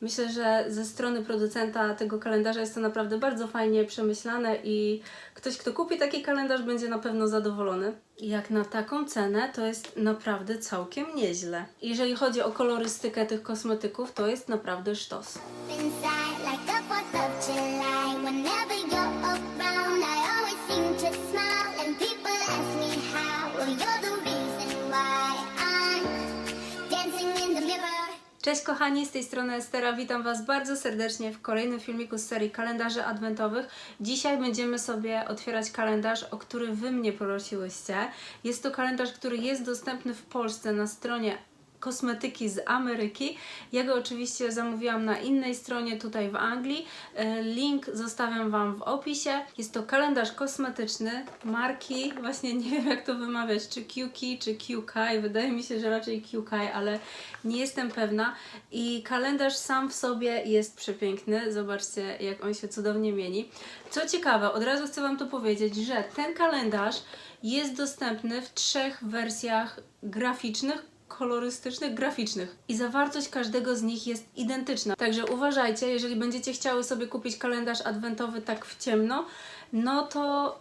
Myślę, że ze strony producenta tego kalendarza jest to naprawdę bardzo fajnie przemyślane i ktoś, kto kupi taki kalendarz, będzie na pewno zadowolony. Jak na taką cenę, to jest naprawdę całkiem nieźle. Jeżeli chodzi o kolorystykę tych kosmetyków, to jest naprawdę sztos. Cześć kochani, z tej strony Estera. Witam Was bardzo serdecznie w kolejnym filmiku z serii kalendarzy adwentowych. Dzisiaj będziemy sobie otwierać kalendarz, o który Wy mnie prosiłyście. Jest to kalendarz, który jest dostępny w Polsce na stronie kosmetyki z Ameryki. Ja go oczywiście zamówiłam na innej stronie tutaj w Anglii. E, Link zostawiam Wam w opisie. Jest to kalendarz kosmetyczny marki, właśnie nie wiem jak to wymawiać, czy QKey, czy QKai. Wydaje mi się, że raczej QKai, ale nie jestem pewna. I kalendarz sam w sobie jest przepiękny. Zobaczcie, jak on się cudownie mieni. Co ciekawe, od razu chcę Wam to powiedzieć, że ten kalendarz jest dostępny w trzech wersjach graficznych, kolorystycznych, graficznych i zawartość każdego z nich jest identyczna. Także uważajcie, jeżeli będziecie chciały sobie kupić kalendarz adwentowy tak w ciemno, no to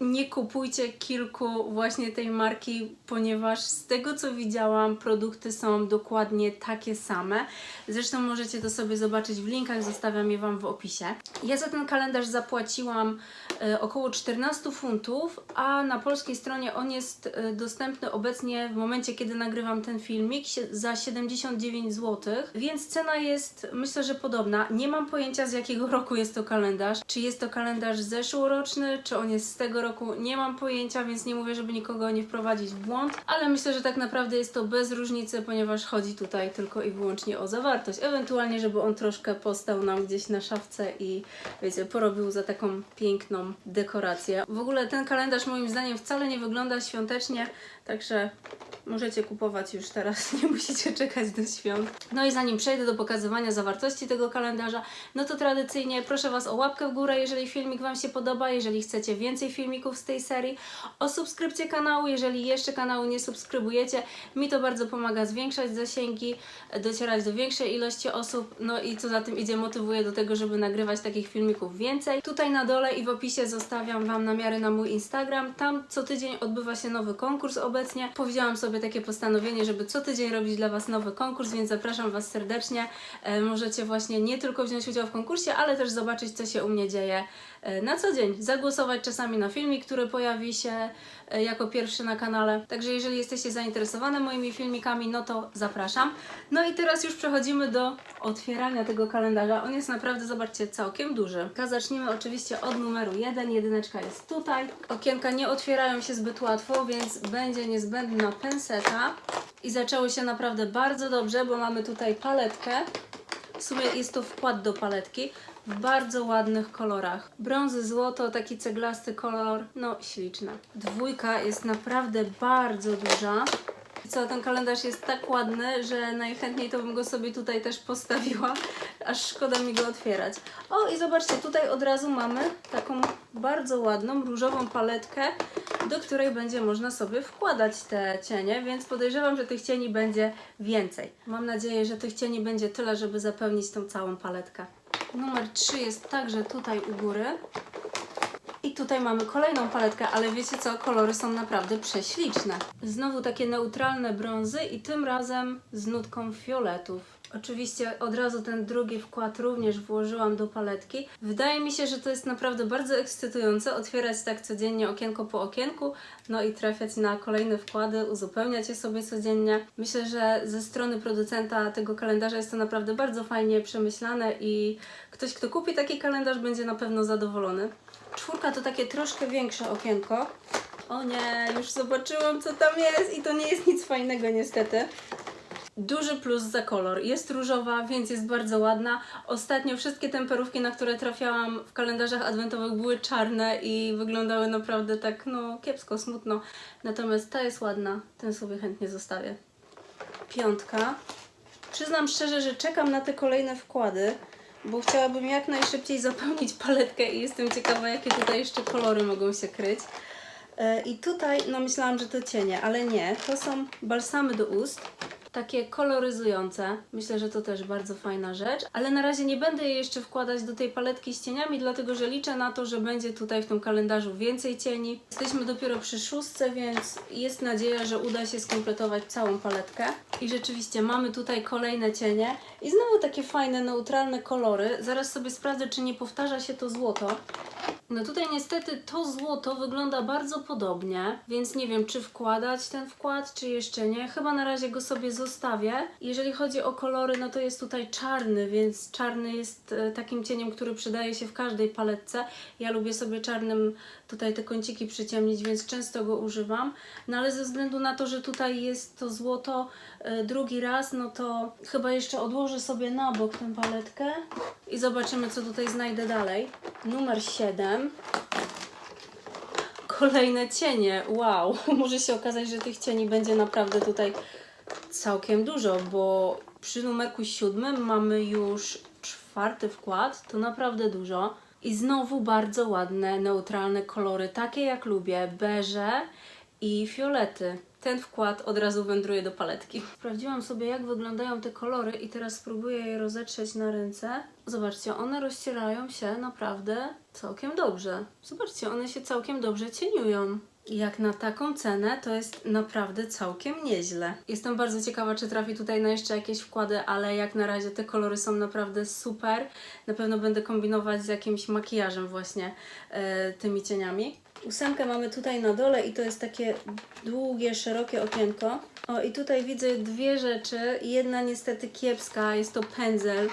nie kupujcie kilku właśnie tej marki, ponieważ z tego co widziałam, produkty są dokładnie takie same. Zresztą możecie to sobie zobaczyć w linkach, zostawiam je Wam w opisie. Ja za ten kalendarz zapłaciłam e, około 14 funtów, a na polskiej stronie on jest e, dostępny obecnie w momencie, kiedy nagrywam ten filmik za 79 zł, więc cena jest myślę, że podobna. Nie mam pojęcia z jakiego roku jest to kalendarz. Czy jest to kalendarz zeszłoroczny, czy on jest z tego roku, nie mam pojęcia, więc nie mówię, żeby nikogo nie wprowadzić w błąd, ale myślę, że tak naprawdę jest to bez różnicy, ponieważ chodzi tutaj tylko i wyłącznie o zawartość. Ewentualnie, żeby on troszkę postał nam gdzieś na szafce i wiecie, porobił za taką piękną dekorację. W ogóle ten kalendarz moim zdaniem wcale nie wygląda świątecznie, także możecie kupować już teraz, nie musicie czekać do świąt. No i zanim przejdę do pokazywania zawartości tego kalendarza, no to tradycyjnie proszę Was o łapkę w górę, jeżeli filmik Wam się podoba, jeżeli chcecie więcej filmików z tej serii, o subskrypcję kanału, jeżeli jeszcze kanału nie subskrybujecie, mi to bardzo pomaga zwiększać zasięgi, docierać do większej ilości osób, no i co za tym idzie, motywuje do tego, żeby nagrywać takich filmików więcej. Tutaj na dole i w opisie zostawiam Wam namiary na mój Instagram, tam co tydzień odbywa się nowy konkurs obecnie. Powiedziałam sobie takie postanowienie, żeby co tydzień robić dla Was nowy konkurs, więc zapraszam Was serdecznie. E, możecie właśnie nie tylko wziąć udział w konkursie, ale też zobaczyć, co się u mnie dzieje e, na co dzień. Zagłosować czasami na filmik, który pojawi się jako pierwszy na kanale. Także jeżeli jesteście zainteresowane moimi filmikami, no to zapraszam. No i teraz już przechodzimy do otwierania tego kalendarza. On jest naprawdę, zobaczcie, całkiem duży. A Zacznijmy oczywiście od numeru 1. Jedyneczka jest tutaj. Okienka nie otwierają się zbyt łatwo, więc będzie niezbędna penseta. I zaczęło się naprawdę bardzo dobrze, bo mamy tutaj paletkę. W sumie jest to wkład do paletki w bardzo ładnych kolorach. Brązy, złoto, taki ceglasty kolor, no śliczne. Dwójka jest naprawdę bardzo duża. Co, ten kalendarz jest tak ładny, że najchętniej to bym go sobie tutaj też postawiła, aż szkoda mi go otwierać. O i zobaczcie, tutaj od razu mamy taką bardzo ładną, różową paletkę, do której będzie można sobie wkładać te cienie, więc podejrzewam, że tych cieni będzie więcej. Mam nadzieję, że tych cieni będzie tyle, żeby zapełnić tą całą paletkę. Numer 3 jest także tutaj u góry. I tutaj mamy kolejną paletkę, ale wiecie co, kolory są naprawdę prześliczne. Znowu takie neutralne brązy i tym razem z nutką fioletów. Oczywiście od razu ten drugi wkład również włożyłam do paletki. Wydaje mi się, że to jest naprawdę bardzo ekscytujące otwierać tak codziennie okienko po okienku, no i trafiać na kolejne wkłady, uzupełniać je sobie codziennie. Myślę, że ze strony producenta tego kalendarza jest to naprawdę bardzo fajnie przemyślane i ktoś, kto kupi taki kalendarz, będzie na pewno zadowolony. Czwórka to takie troszkę większe okienko. O nie, już zobaczyłam co tam jest i to nie jest nic fajnego niestety. Duży plus za kolor. Jest różowa, więc jest bardzo ładna. Ostatnio wszystkie temperówki, na które trafiałam w kalendarzach adwentowych były czarne i wyglądały naprawdę tak, no, kiepsko, smutno. Natomiast ta jest ładna, ten sobie chętnie zostawię. Piątka. Przyznam szczerze, że czekam na te kolejne wkłady, bo chciałabym jak najszybciej zapełnić paletkę i jestem ciekawa, jakie tutaj jeszcze kolory mogą się kryć. E, I tutaj, no myślałam, że to cienie, ale nie. To są balsamy do ust. Takie koloryzujące. Myślę, że to też bardzo fajna rzecz, ale na razie nie będę jej jeszcze wkładać do tej paletki z cieniami, dlatego że liczę na to, że będzie tutaj w tym kalendarzu więcej cieni. Jesteśmy dopiero przy szóstce, więc jest nadzieja, że uda się skompletować całą paletkę. I rzeczywiście mamy tutaj kolejne cienie i znowu takie fajne, neutralne kolory. Zaraz sobie sprawdzę, czy nie powtarza się to złoto. No tutaj niestety to złoto wygląda bardzo podobnie, więc nie wiem, czy wkładać ten wkład, czy jeszcze nie. Chyba na razie go sobie zostawię. Jeżeli chodzi o kolory, no to jest tutaj czarny, więc czarny jest e, takim cieniem, który przydaje się w każdej paletce. Ja lubię sobie czarnym tutaj te kąciki przyciemnić, więc często go używam. No ale ze względu na to, że tutaj jest to złoto e, drugi raz, no to chyba jeszcze odłożę sobie na bok tę paletkę i zobaczymy, co tutaj znajdę dalej. Numer 7. Kolejne cienie. Wow, może się okazać, że tych cieni będzie naprawdę tutaj całkiem dużo, bo przy numerku siódmym mamy już czwarty wkład, to naprawdę dużo. I znowu bardzo ładne, neutralne kolory, takie jak lubię, beże i fiolety. Ten wkład od razu wędruje do paletki. Sprawdziłam sobie, jak wyglądają te kolory i teraz spróbuję je rozetrzeć na ręce. Zobaczcie, one rozcierają się naprawdę całkiem dobrze. Zobaczcie, one się całkiem dobrze cieniują. Jak na taką cenę, to jest naprawdę całkiem nieźle. Jestem bardzo ciekawa, czy trafi tutaj na jeszcze jakieś wkłady, ale jak na razie te kolory są naprawdę super. Na pewno będę kombinować z jakimś makijażem właśnie e, tymi cieniami. Ósemkę mamy tutaj na dole i to jest takie długie, szerokie okienko. O, i tutaj widzę dwie rzeczy. Jedna niestety kiepska, jest to pędzel.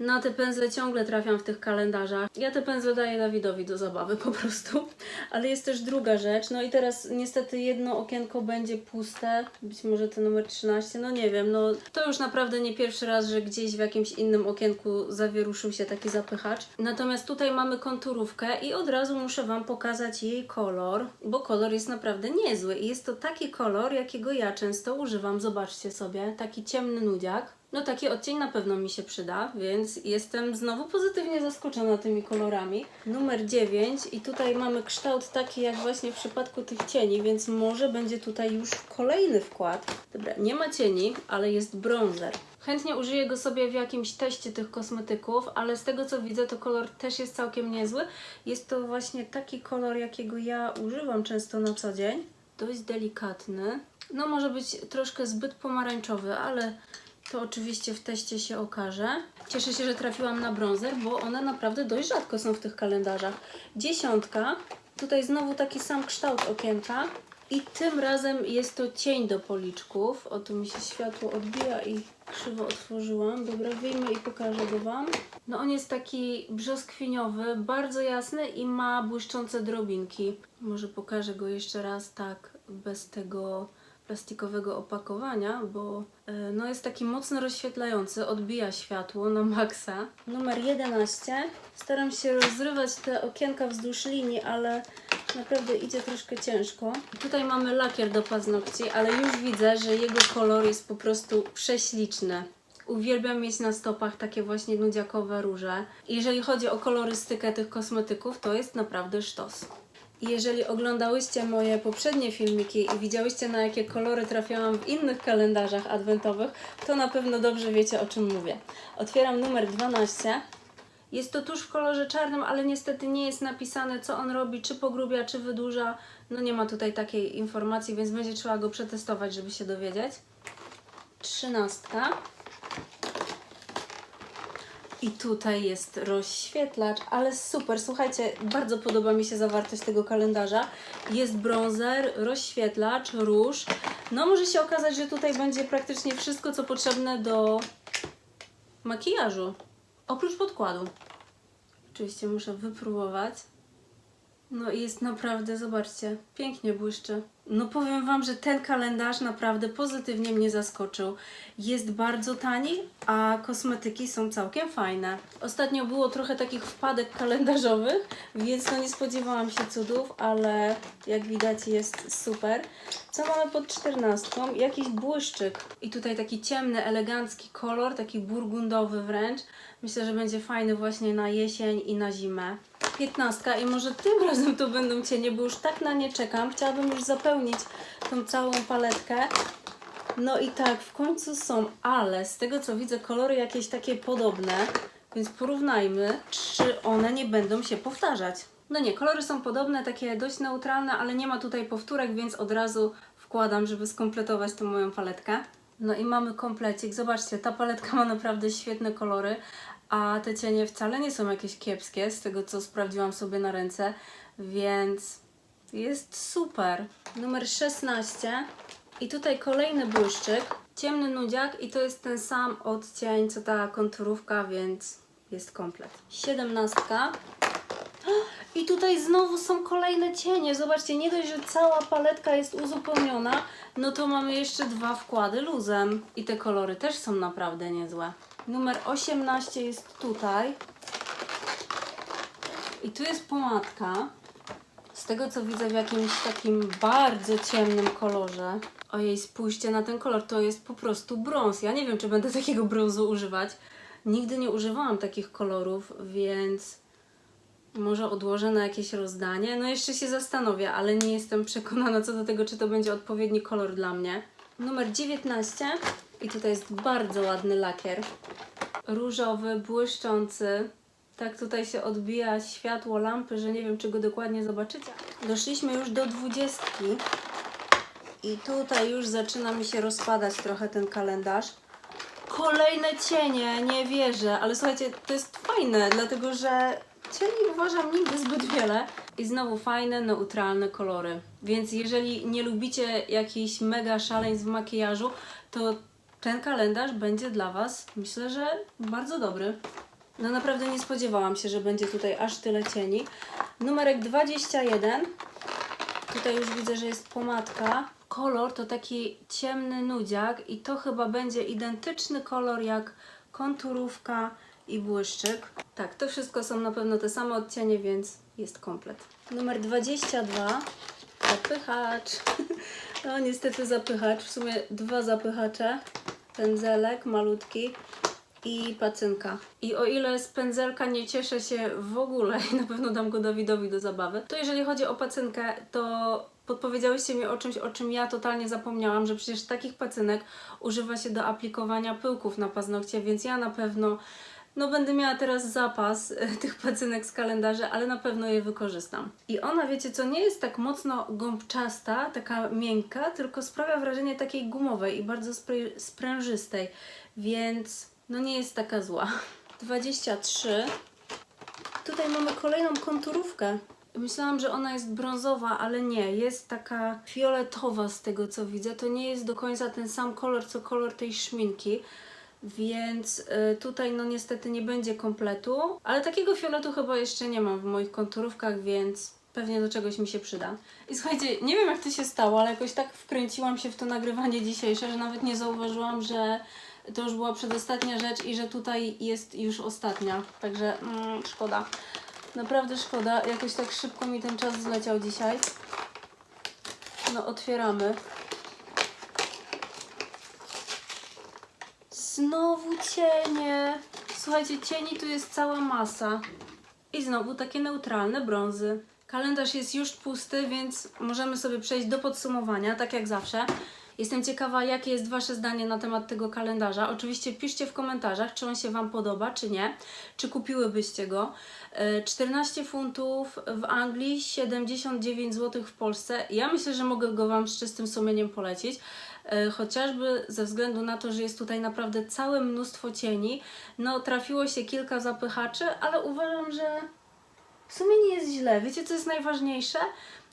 Na te pędzle ciągle trafiam w tych kalendarzach. Ja te pędzle daję Dawidowi do zabawy po prostu. Ale jest też druga rzecz. No i teraz niestety jedno okienko będzie puste. Być może to numer 13. No nie wiem. No to już naprawdę nie pierwszy raz, że gdzieś w jakimś innym okienku zawieruszył się taki zapychacz. Natomiast tutaj mamy konturówkę i od razu muszę Wam pokazać jej kolor, bo kolor jest naprawdę niezły. I jest to taki kolor, jakiego ja często używam. Zobaczcie sobie. Taki ciemny nudziak. No taki odcień na pewno mi się przyda, więc jestem znowu pozytywnie zaskoczona tymi kolorami. Numer 9 i tutaj mamy kształt taki jak właśnie w przypadku tych cieni, więc może będzie tutaj już kolejny wkład. Dobra, nie ma cieni, ale jest bronzer. Chętnie użyję go sobie w jakimś teście tych kosmetyków, ale z tego co widzę to kolor też jest całkiem niezły. Jest to właśnie taki kolor jakiego ja używam często na co dzień. Dość delikatny. No może być troszkę zbyt pomarańczowy, ale to oczywiście w teście się okaże. Cieszę się, że trafiłam na bronzer, bo one naprawdę dość rzadko są w tych kalendarzach. Dziesiątka. Tutaj znowu taki sam kształt okienka. I tym razem jest to cień do policzków. O, tu mi się światło odbija i krzywo otworzyłam. Dobra, wyjmę i pokażę go Wam. No on jest taki brzoskwiniowy, bardzo jasny i ma błyszczące drobinki. Może pokażę go jeszcze raz tak, bez tego plastikowego opakowania, bo e, no jest taki mocno rozświetlający, odbija światło na maksa. Numer 11. Staram się rozrywać te okienka wzdłuż linii, ale naprawdę idzie troszkę ciężko. Tutaj mamy lakier do paznokci, ale już widzę, że jego kolor jest po prostu prześliczny. Uwielbiam mieć na stopach takie właśnie nudziakowe róże. Jeżeli chodzi o kolorystykę tych kosmetyków, to jest naprawdę sztos. Jeżeli oglądałyście moje poprzednie filmiki i widziałyście na jakie kolory trafiałam w innych kalendarzach adwentowych, to na pewno dobrze wiecie o czym mówię. Otwieram numer 12. Jest to tuż w kolorze czarnym, ale niestety nie jest napisane co on robi, czy pogrubia, czy wydłuża. No nie ma tutaj takiej informacji, więc będzie trzeba go przetestować, żeby się dowiedzieć. Trzynastka. I tutaj jest rozświetlacz, ale super, słuchajcie, bardzo podoba mi się zawartość tego kalendarza. Jest bronzer, rozświetlacz, róż. No może się okazać, że tutaj będzie praktycznie wszystko, co potrzebne do makijażu. Oprócz podkładu. Oczywiście muszę wypróbować. No i jest naprawdę, zobaczcie, pięknie błyszczy. No powiem Wam, że ten kalendarz naprawdę pozytywnie mnie zaskoczył. Jest bardzo tani, a kosmetyki są całkiem fajne. Ostatnio było trochę takich wpadek kalendarzowych, więc no nie spodziewałam się cudów, ale jak widać jest super. Co mamy pod czternastką? Jakiś błyszczyk. I tutaj taki ciemny, elegancki kolor, taki burgundowy wręcz. Myślę, że będzie fajny właśnie na jesień i na zimę. 15 i może tym razem to będą cienie, bo już tak na nie czekam. Chciałabym już zapełnić tą całą paletkę. No i tak, w końcu są, ale z tego co widzę, kolory jakieś takie podobne, więc porównajmy, czy one nie będą się powtarzać. No nie, kolory są podobne, takie dość neutralne, ale nie ma tutaj powtórek, więc od razu wkładam, żeby skompletować tą moją paletkę. No i mamy komplecik. Zobaczcie, ta paletka ma naprawdę świetne kolory, a te cienie wcale nie są jakieś kiepskie, z tego co sprawdziłam sobie na ręce, więc jest super. Numer 16. I tutaj kolejny błyszczyk. Ciemny nudziak i to jest ten sam odcień co ta konturówka, więc jest komplet. 17. I tutaj znowu są kolejne cienie. Zobaczcie, nie dość, że cała paletka jest uzupełniona, no to mamy jeszcze dwa wkłady luzem. I te kolory też są naprawdę niezłe. Numer 18 jest tutaj. I tu jest pomadka. Z tego co widzę w jakimś takim bardzo ciemnym kolorze. Ojej, spójrzcie na ten kolor, to jest po prostu brąz. Ja nie wiem, czy będę takiego brązu używać. Nigdy nie używałam takich kolorów, więc może odłożę na jakieś rozdanie. No jeszcze się zastanowię, ale nie jestem przekonana co do tego, czy to będzie odpowiedni kolor dla mnie. Numer 19 i tutaj jest bardzo ładny lakier. Różowy, błyszczący. Tak tutaj się odbija światło lampy, że nie wiem, czy go dokładnie zobaczycie. Doszliśmy już do dwudziestki. I tutaj już zaczyna mi się rozpadać trochę ten kalendarz. Kolejne cienie, nie wierzę, ale słuchajcie, to jest fajne, dlatego że cieni uważam nigdy zbyt wiele. I znowu fajne, neutralne kolory. Więc jeżeli nie lubicie jakichś mega szaleństw w makijażu, to ten kalendarz będzie dla Was, myślę, że bardzo dobry. No naprawdę nie spodziewałam się, że będzie tutaj aż tyle cieni. Numerek 21. Tutaj już widzę, że jest pomadka. Kolor to taki ciemny nudziak i to chyba będzie identyczny kolor jak konturówka i błyszczyk. Tak, to wszystko są na pewno te same odcienie, więc jest komplet. Numer 22. Zapychacz. No niestety zapychacz. W sumie dwa zapychacze. Pędzelek malutki i pacynka. I o ile z pędzelka nie cieszę się w ogóle i na pewno dam go Dawidowi do zabawy, to jeżeli chodzi o pacynkę, to podpowiedziałyście mi o czymś, o czym ja totalnie zapomniałam, że przecież takich pacynek używa się do aplikowania pyłków na paznokcie, więc ja na pewno no będę miała teraz zapas e, tych pacynek z kalendarzy, ale na pewno je wykorzystam. I ona, wiecie co, nie jest tak mocno gąbczasta, taka miękka, tylko sprawia wrażenie takiej gumowej i bardzo sprężystej, więc no nie jest taka zła. 23. Tutaj mamy kolejną konturówkę. Myślałam, że ona jest brązowa, ale nie, jest taka fioletowa z tego co widzę. To nie jest do końca ten sam kolor, co kolor tej szminki. Więc y, tutaj no niestety nie będzie kompletu, ale takiego fioletu chyba jeszcze nie mam w moich konturówkach, więc pewnie do czegoś mi się przyda. I słuchajcie, nie wiem jak to się stało, ale jakoś tak wkręciłam się w to nagrywanie dzisiejsze, że nawet nie zauważyłam, że to już była przedostatnia rzecz i że tutaj jest już ostatnia. Także mm, szkoda. Naprawdę szkoda. Jakoś tak szybko mi ten czas zleciał dzisiaj. No otwieramy. Znowu cienie. Słuchajcie, cieni tu jest cała masa. I znowu takie neutralne brązy. Kalendarz jest już pusty, więc możemy sobie przejść do podsumowania, tak jak zawsze. Jestem ciekawa, jakie jest Wasze zdanie na temat tego kalendarza. Oczywiście piszcie w komentarzach, czy on się Wam podoba, czy nie. Czy kupiłybyście go. E, 14 funtów w Anglii, 79 zł w Polsce. Ja myślę, że mogę go Wam z czystym sumieniem polecić. E, Chociażby ze względu na to, że jest tutaj naprawdę całe mnóstwo cieni. No, trafiło się kilka zapychaczy, ale uważam, że w sumie nie jest źle. Wiecie, co jest najważniejsze?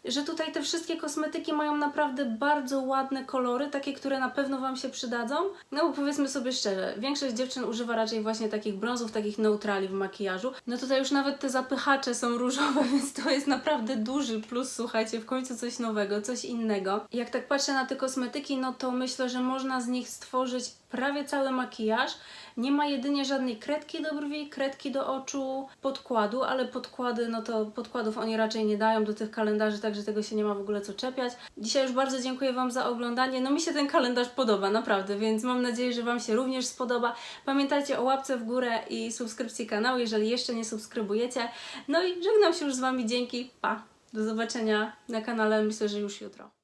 Że tutaj te wszystkie kosmetyki mają naprawdę bardzo ładne kolory, takie, które na pewno Wam się przydadzą. No bo powiedzmy sobie szczerze, większość dziewczyn używa raczej właśnie takich brązów, takich neutrali w makijażu. No tutaj już nawet te zapychacze są różowe, więc to jest naprawdę duży plus, słuchajcie, w końcu coś nowego, coś innego. Jak tak patrzę na te kosmetyki, no to myślę, że można z nich stworzyć prawie cały makijaż. Nie ma jedynie żadnej kredki do brwi, kredki do oczu, podkładu, ale podkłady, no to podkładów oni raczej nie dają do tych kalendarzy, także tego się nie ma w ogóle co czepiać. Dzisiaj już bardzo dziękuję Wam za oglądanie. No mi się ten kalendarz podoba, naprawdę, więc mam nadzieję, że Wam się również spodoba. Pamiętajcie o łapce w górę i subskrypcji kanału, jeżeli jeszcze nie subskrybujecie. No i żegnam się już z Wami, dzięki, pa! Do zobaczenia na kanale, myślę, że już jutro.